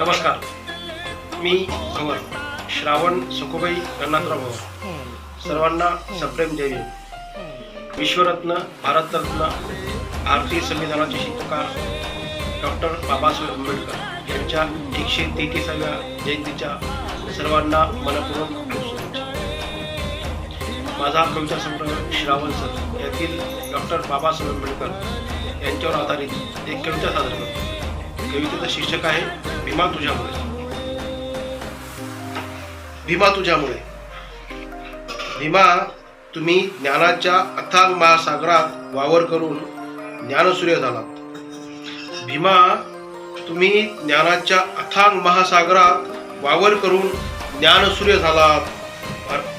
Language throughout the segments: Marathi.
नमस्कार. मी भवर श्रावण सुखोबाई गन्नाथराव भवर सर्वांना सप्रेम देवी विश्वरत्न भारतरत्न भारतीय संविधानाचे शिल्पकार डॉक्टर बाबासाहेब आंबेडकर यांच्या एकशे तेहतीसाव्या जयंतीच्या सर्वांना मनपूर्वक माझा कविता संग्रह श्रावण सर यातील डॉक्टर बाबासाहेब आंबेडकर यांच्यावर आधारित एक कविता सादर करतो. कवितेचं शीर्षक आहे भीमा तुझ्यामुळे. भीमा तुझ्यामुळे. भीमा तुम्ही ज्ञानाच्या अथांग महासागरात वावर करून ज्ञानसूर्य झालात. भीमा तुम्ही ज्ञानाच्या अथांग महासागरात वावर करून ज्ञानसूर्य झालात.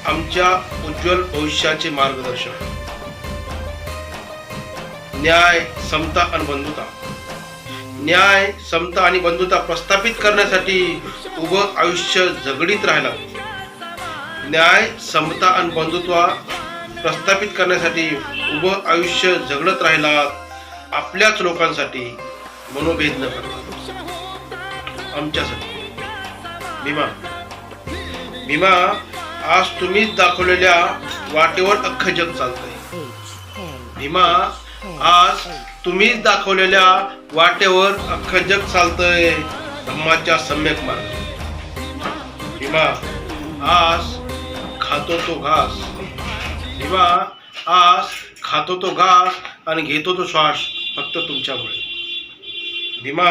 आमच्या उज्ज्वल भविष्याचे मार्गदर्शक. न्याय समता आणि बंधुता. न्याय समता आणि बंधुता प्रस्थापित करण्यासाठी उभं आयुष्य झगडीत राहिला. न्याय समता आणि बंधुत्वा प्रस्थापित करण्यासाठी उभं आयुष्य झगडत राहिला आपल्याच लोकांसाठी मनोभेद न करता. आमच्यासाठी. भीमा. भीमा आज तुम्हीच दाखवलेल्या वाटेवर अख्खं जग चालतंय. भीमा आज तुम्हीच दाखवलेल्या वाटेवर अख्खं जग चालतंय धम्माच्या सम्यक मार्ग. भीमा आज खातो तो घास. भीमा आज खातो तो घास आणि घेतो तो श्वास फक्त तुमच्यामुळे. भीमा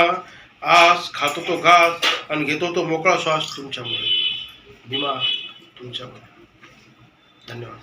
आज खातो तो घास आणि घेतो तो मोकळा श्वास तुमच्यामुळे. भीमा तुमच्यामुळे. धन्यवाद.